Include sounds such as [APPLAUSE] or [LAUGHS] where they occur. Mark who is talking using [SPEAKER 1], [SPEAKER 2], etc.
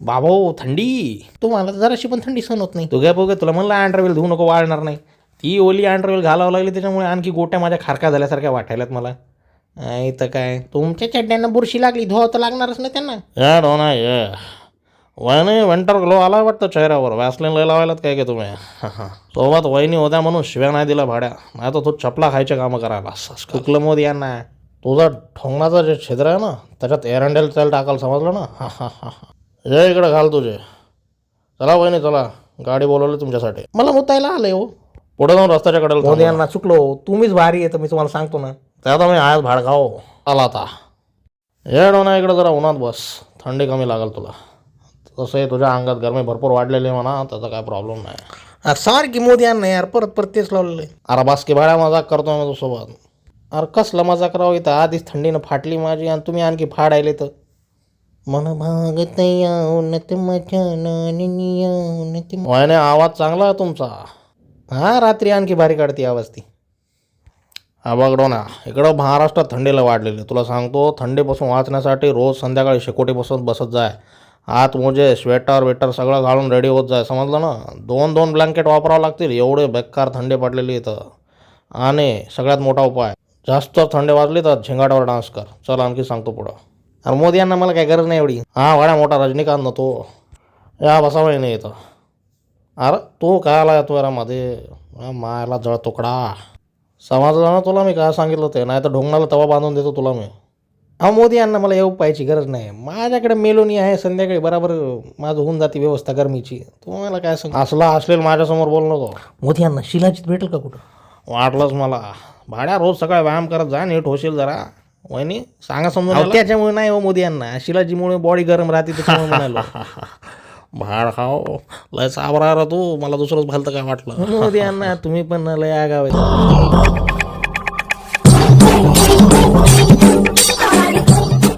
[SPEAKER 1] बाबो थंडी? तुम्हाला तर जराशी पण थंडी सहन होत नाही. तू काय बघ तुला म्हणलं अँड्रवेल धुवू नको वाळणार नाही. ती ओली अँड्रवेल घालावं लागली त्याच्यामुळे आणखी गोट्या माझ्या खारका झाल्यासारख्या वाटायल्यात मला. इथं काय? तुमच्या चड्ड्यांना बुरशी लागली धुवा तर लागणारच ना त्यांना. या डो ना वहिनी विंटर ग्लो आला वाटतं चेहऱ्यावर. वॅसलिन लय लावायलात काय काय तुम्ही? [LAUGHS] सोबत वहिनी होत्या म्हणून शिव्या नाही दिला भाड्या. नाही तर तू चपला खायचे कामं करायला. चुकलं मोदी यांना. तुझा ठोंगणाचं जे छिद्र आहे ना त्याच्यात एरंडेल तेल टाकाल समजलं ना? हा हा हा हा. ये इकडे घाल तुझे. चला वहिनी चला. गाडी बोलवली तुमच्यासाठी. मला मुतायला आलंय हो. पुढे जाऊन रस्त्याच्या कडेला मोदी यांना चुकलो तुम्हीच भारी आहे तर मी तुम्हाला सांगतो ना. त्यात मी आज भाड खाओ आला आता. ये ना इकडे जरा उन्हात बस. थंडी कमी लागेल तुला. तसं तुझ्या अंगात गरमी भरपूर वाढलेली आहे म्हणा त्याचा काय प्रॉब्लेम नाही. सारखी मोदी यांना यार परत परत तेच लावलेलं आहे. अरे बास की भाड्या मजाक करतो मी तुझ्यासोबत. अरे कसला मजा करावं इथं आधीच थंडीनं फाटली माझी आणि तुम्ही आणखी फाडायले तर. मन भागत उन्नत वयाने आवाज चांगला आहे तुमचा. हा रात्री आणखी भारी काढते आवाज ती. हा बघडो ना इकडं महाराष्ट्रात थंडीला वाढलेली. तुला सांगतो थंडीपासून वाचण्यासाठी रोज संध्याकाळी शेकोटीपासून बसत बसत जाय. हात मोजे स्वेटर वेटर सगळं घालून रेडी होत जाय. समजलं ना? दोन दोन ब्लँकेट वापरावं लागतील. एवढे बेकार थंडी पडलेली इथं. आणि सगळ्यात मोठा उपाय जास्त थंडे वाजले तर झिंगाटावर डान्स कर. चल आणखी सांगतो पुढं. अरे मोदी यांना मला काही गरज नाही एवढी. हा वाड्या मोठा रजनीकांत ना तो या बसावाही नाही इथं. अरे तो काय आला येतो रे मध्ये? मायाला जळ तुकडा. समाजाला ना तुला मी काय सांगितलं ते? नाही तर ढोंगणाला तवा बांधून देतो तुला मी. अहो मोदी यांना मला येऊ पाहायची गरज नाही. माझ्याकडे मेलोनी आहे संध्याकाळी बराबर माझं होऊन जाते व्यवस्था गरमीची. तुम्हाला काय सांग असला असलेल माझ्यासमोर बोल नको. मोदी यांना शिलाजीत भेटेल का कुठं? वाटलंच मला. भाड्या रोज सकाळी व्यायाम करत जा नीट होशील जरा. वहिनी सांगा समजून. त्याच्यामुळे नाही हो मोदी यांना. शिलाजीमुळे बॉडी गरम राहते त्याच्यामुळे म्हणालो. [LAUGHS] भाड खाओ. लय चाबरा तू मला दुसरंच भलतं काय वाटलं. मोदी यांना तुम्ही पण लय आगाव [LAUGHS]